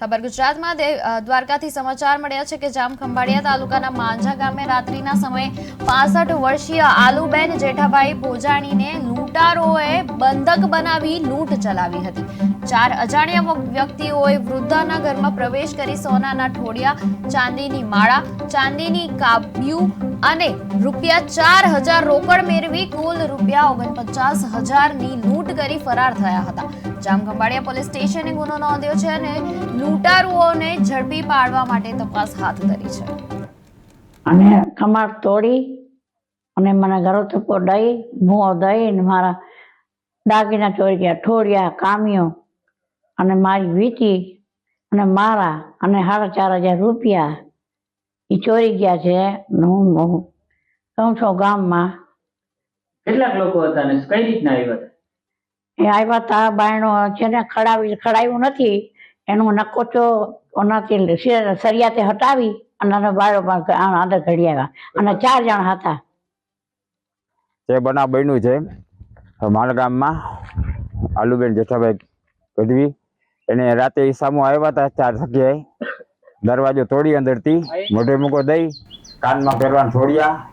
ખબર ગુજરાતમાં દ્વારકાથી સમાચાર મળ્યા છે કે જામખંભાળિયા તાલુકાના માંજા ગામે રાત્રિના સમયે પાસઠ વર્ષીય આલુબેન જેઠાભાઈ ભોજાણીને લૂંટારોએ બંધક બનાવી લૂંટ ચલાવી હતી. ચાર અજાણ્યા વ્યક્તિઓએ વૃદ્ધાના ઘરમાં પ્રવેશ કરી સોનાના ઠોડિયા, ચાંદીની માળા, ચાંદીની કાબ્યું અને રૂપિયા ચાર હજાર રોકડ મેળવી કુલ રૂપિયા ઓગણપચાસ હજારની લૂંટ કરી ફરાર થયા હતા. જામખંભાળિયા પોલીસ સ્ટેશને ગુનો નોંધ્યો છે અને લૂંટારુઓને ઝડપી પાડવા માટે તપાસ હાથ ધરી છે. અને કમર તોડી અને મને ઘરો થપ્પો દઈ મુઓ દઈ ને મારા દાગીના ચોરી ગયા ઠોરિયા કામિયો અને મારી વીટી અને મારા અને સાડા ચાર હજાર રૂપિયા એ ચોરી ગયા છે હું હું કહું છું ગામમાં. કેટલાક લોકો હતા ને? કઈ રીતના આવ્યા હતા? એ આવ્યા હતા બાયણો છે ને ખડાવી ખડાવ્યું નથી એનું નકોચો ઓનાથી સરિયાતે હટાવી અને આ અંદર ઘડી આવ્યા. અને ચાર જણ હતા. તે બનાવ બન્યું છે મારા ગામમાં આલુબેન જેઠાભાઈ ગઢવી એને રાતે સામો આવ્યા હતા ચાર જગ્યાએ. દરવાજો તોડી અંદરથી મોઢે મૂકો દઈ કાનમાં પહેરવાનું છોડ્યા.